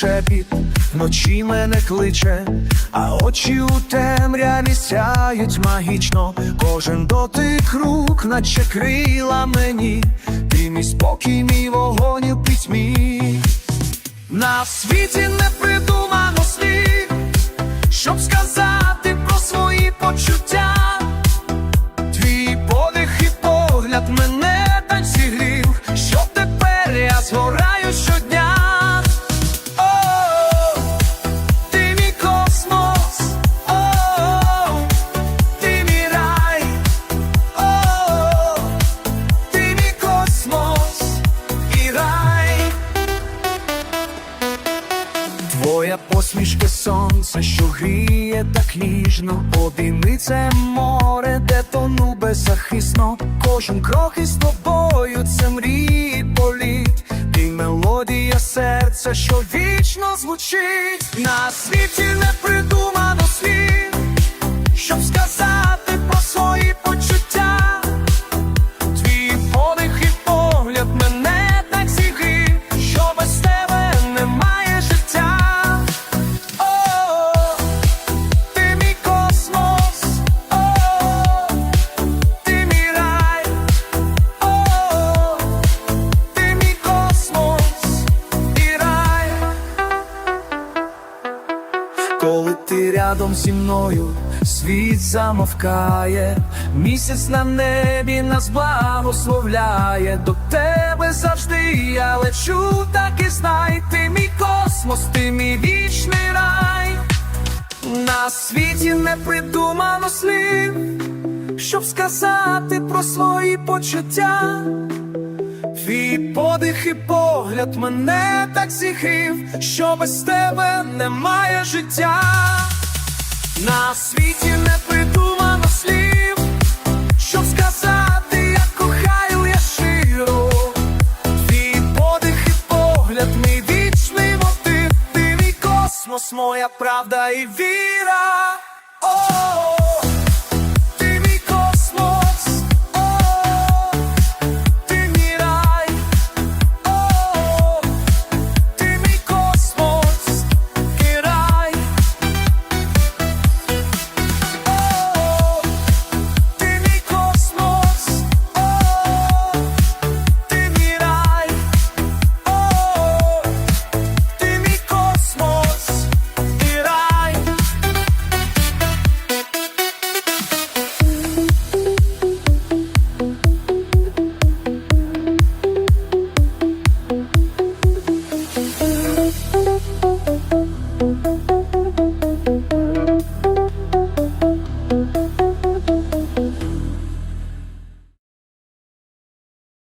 Шепіт, вночі мене кличе, а очі у темряві сяють магічно. Кожен дотик рук, наче крила мені, ти мій спокій, мій вогонь у пітьмі. На світі не сонце, що гріє так ніжно, обійми це море, де тону беззахисно. Кожен крок із тобою це мрії політ, ти мелодія серця, що вічно звучить. На світі не придумано слів, щоб сказати про свої почуття. Рядом зі мною, світ замовкає, місяць на небі нас благословляє. До тебе завжди я лечу, так і знай, ти мій космос, ти мій вічний рай. На світі не придумано слів, щоб сказати про свої почуття. Твій подих і погляд мене так зігрів, що без тебе немає життя. На світі не слів, щоб сказати, як кохаю я щиро. Твій подих і погляд, мій вічний мотив, ти мій космос, моя правда і віра.